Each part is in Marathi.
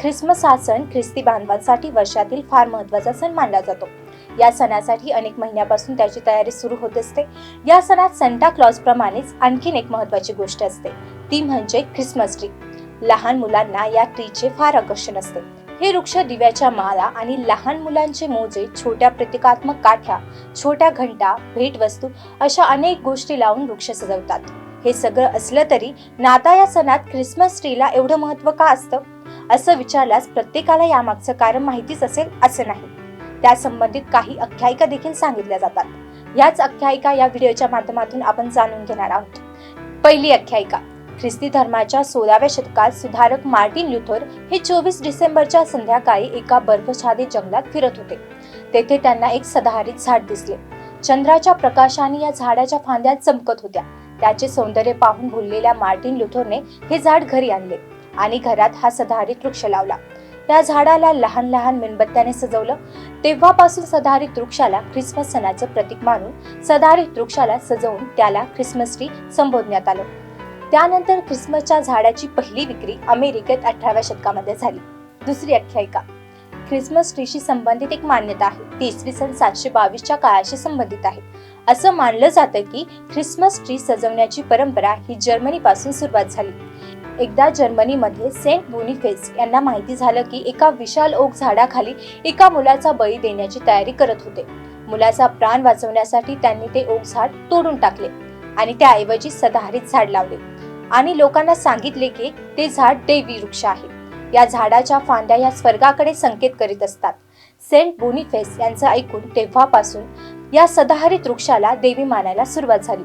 ख्रिसमस हा सण ख्रिस्ती बांधवांसाठी वर्षातील फार महत्त्वाचा सण मानला जातो. या सणासाठी अनेक महिन्यापासून त्याची तयारी सुरू होत असते. या सणात संटा क्लॉज प्रमाणेच आणखीन एक महत्वाची गोष्ट असते. ती म्हणजे ख्रिसमस ट्री. लहान मुलांना या ट्रीचे फार आकर्षण असते. हे वृक्ष दिव्याच्या माळा आणि लहान मुलांचे मोजे छोट्या प्रतिकात्मक काठ्या छोट्या घंटा भेटवस्तू अशा अनेक गोष्टी लावून वृक्ष सजवतात. हे सगळं असलं तरी नाता या सणात ख्रिसमस ट्रीला एवढं महत्त्व का असतं? असं विचारल्यास प्रत्येकाला यामागचं कारण माहितीच असेल असं नाही. त्या संबंधित काही आख्यायिका देखील सांगितल्या जातात. याच आख्यायिका या व्हिडिओच्या माध्यमातून आपण जाणून घेणार आहोत. पहिली आख्यायिका ख्रिस्ती धर्माच्या सोळाव्या शतकात सुधारक मार्टिन ल्युथर हे चोवीस डिसेंबरच्या संध्याकाळी एका बर्फछादी जंगलात फिरत होते. तेथे त्यांना एक सदाहरित झाड दिसले. चंद्राच्या प्रकाशाने या झाडाच्या फांद्या चमकत होत्या. त्याचे सौंदर्य पाहून भुललेल्या मार्टिन ल्युथरने हे झाड घरी आणले. आणि घरात हा सदाहरित वृक्ष लावला. त्या झाडाला लहान लहान मेणबत्त्याने सजवलं. तेव्हापासून सदाहरित वृक्षाला ख्रिसमस सणाचं प्रतीक मानून सदाहरित वृक्षाला सजवून त्याला ख्रिसमस ट्री संबोधण्यात आलं. त्यानंतर ख्रिसमसच्या झाडाची पहिली विक्री अमेरिकेत अठराव्या शतकामध्ये झाली. दुसरी आख्यायिका. ख्रिसमस ट्रीशी संबंधित एक मान्यता आहे. ती इसवी सन सातशे बावीसच्या काळाशी संबंधित आहे. असं मानलं जातं की ख्रिसमस ट्री सजवण्याची परंपरा ही जर्मनीपासून सुरुवात झाली. एकदा जर्मनीमध्ये सेंट बोनिफेस यांना माहिती झालं की एका विशाल ओक झाडाखाली एका मुलाचा बळी देण्याची तयारी करत होते. मुलाचा प्राण वाचवण्यासाठी त्यांनी ते ओक झाड तोडून टाकले आणि त्याऐवजी सदाहरित झाड लावले. आणि लोकांना सांगितले की ते झाड देवी वृक्ष आहे. या झाडाच्या फांद्या या स्वर्गाकडे संकेत करीत असतात. सेंट बोनिफेस यांचं ऐकून तेव्हापासून या सदाहरित वृक्षाला देवी मानायला सुरुवात झाली.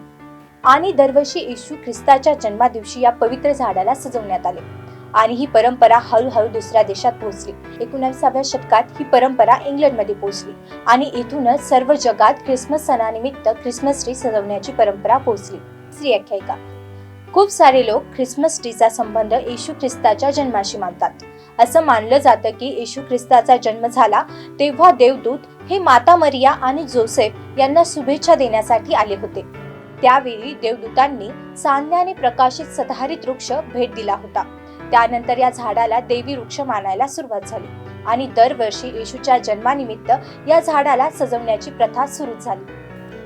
आणि दरवर्षी येशू ख्रिस्ताच्या जन्मादिवशी या पवित्र झाडाला सजवण्यात आले. आणि ही परंपरा हळूहळू दुसऱ्या देशात पोहोचली. एकोणाविसाव्या शतकात ही परंपरा इंग्लंडमध्ये पोहोचली आणि इथूनच सर्व जगात ख्रिसमस सणानिमित्त ख्रिसमस ट्री सजवण्याची परंपरा पोहोचली. श्री आख्यायिका. खूप सारे लोक ख्रिसमस ट्रीचा संबंध येशू ख्रिस्ताच्या जन्माशी मानतात. असं मानलं जातं की येशू ख्रिस्ताचा जन्म झाला तेव्हा देवदूत हे माता मरिया आणि जोसेफ यांना शुभेच्छा देण्यासाठी आले होते. त्यावेळी देवदूतांनी चांदण्याने प्रकाशित सदाहरित वृक्ष भेट दिला होता. त्यानंतर या झाडाला देवी वृक्ष मानायला सुरुवात झाली आणि दरवर्षी येशूच्या जन्मानिमित्त या झाडाला सजवण्याची प्रथा सुरू झाली.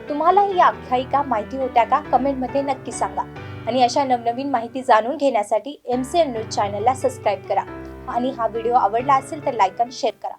तुम्हाला ही आख्यायिका माहिती होत्या का? कमेंटमध्ये नक्की सांगा. आणि अशा नवनवीन माहिती जाणून घेण्यासाठी एम सी एन न्यूज चॅनलला सबस्क्राईब करा. आणि हा व्हिडिओ आवडला असेल तर लाईक आणि शेअर करा.